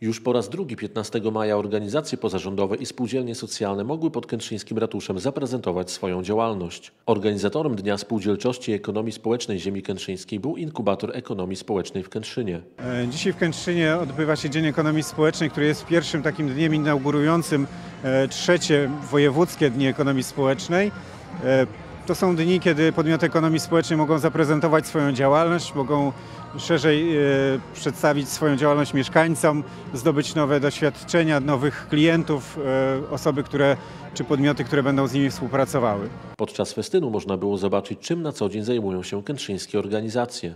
Już po raz drugi 15 maja organizacje pozarządowe i spółdzielnie socjalne mogły pod Kętrzyńskim Ratuszem zaprezentować swoją działalność. Organizatorem Dnia Spółdzielczości i Ekonomii Społecznej Ziemi Kętrzyńskiej był inkubator ekonomii społecznej w Kętrzynie. E, Dzisiaj w Kętrzynie odbywa się Dzień Ekonomii Społecznej, który jest pierwszym takim dniem inaugurującym e, trzecie wojewódzkie Dni Ekonomii Społecznej. To są dni, kiedy podmioty ekonomii społecznej mogą zaprezentować swoją działalność, mogą szerzej e, przedstawić swoją działalność mieszkańcom, zdobyć nowe doświadczenia, nowych klientów, e, osoby, które, czy podmioty, które będą z nimi współpracowały. Podczas festynu można było zobaczyć, czym na co dzień zajmują się kętrzyńskie organizacje.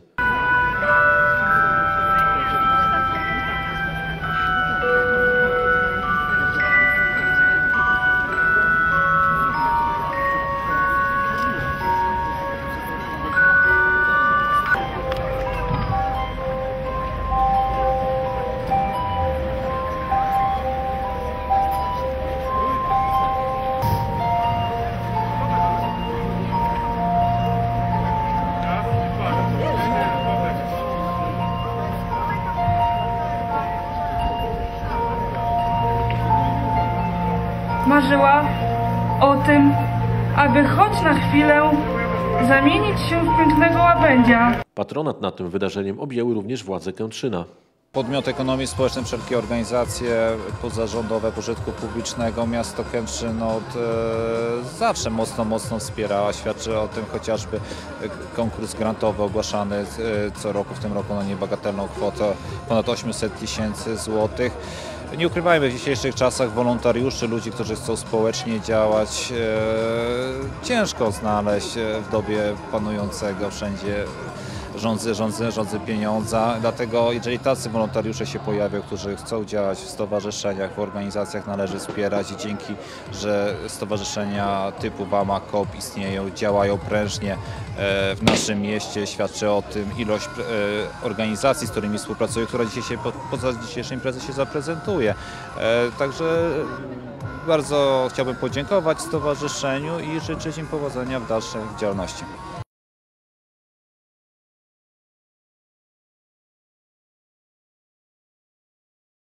Marzyła o tym, aby choć na chwilę zamienić się w pięknego łabędzia. Patronat nad tym wydarzeniem objęły również władze Kętrzyna. Podmiot ekonomii społecznej, wszelkie organizacje pozarządowe pożytku publicznego, miasto Kętrzyn od e, zawsze mocno, mocno wspiera. Świadczy o tym chociażby e, konkurs grantowy ogłaszany e, co roku, w tym roku na niebagatelną kwotę ponad 800 tysięcy złotych. Nie ukrywajmy, w dzisiejszych czasach wolontariuszy, ludzi, którzy chcą społecznie działać, e, ciężko znaleźć e, w dobie panującego wszędzie rządzy, rządzy, rządzy pieniądza. Dlatego jeżeli tacy wolontariusze się pojawią, którzy chcą działać w stowarzyszeniach, w organizacjach, należy wspierać i dzięki, że stowarzyszenia typu WAMA, KOP istnieją, działają prężnie e, w naszym mieście, świadczy o tym ilość e, organizacji, z którymi współpracuję, która dzisiaj się po- poza dzisiejszej imprezy się zaprezentuje. E, Także bardzo chciałbym podziękować stowarzyszeniu i życzyć im powodzenia w dalszej działalności.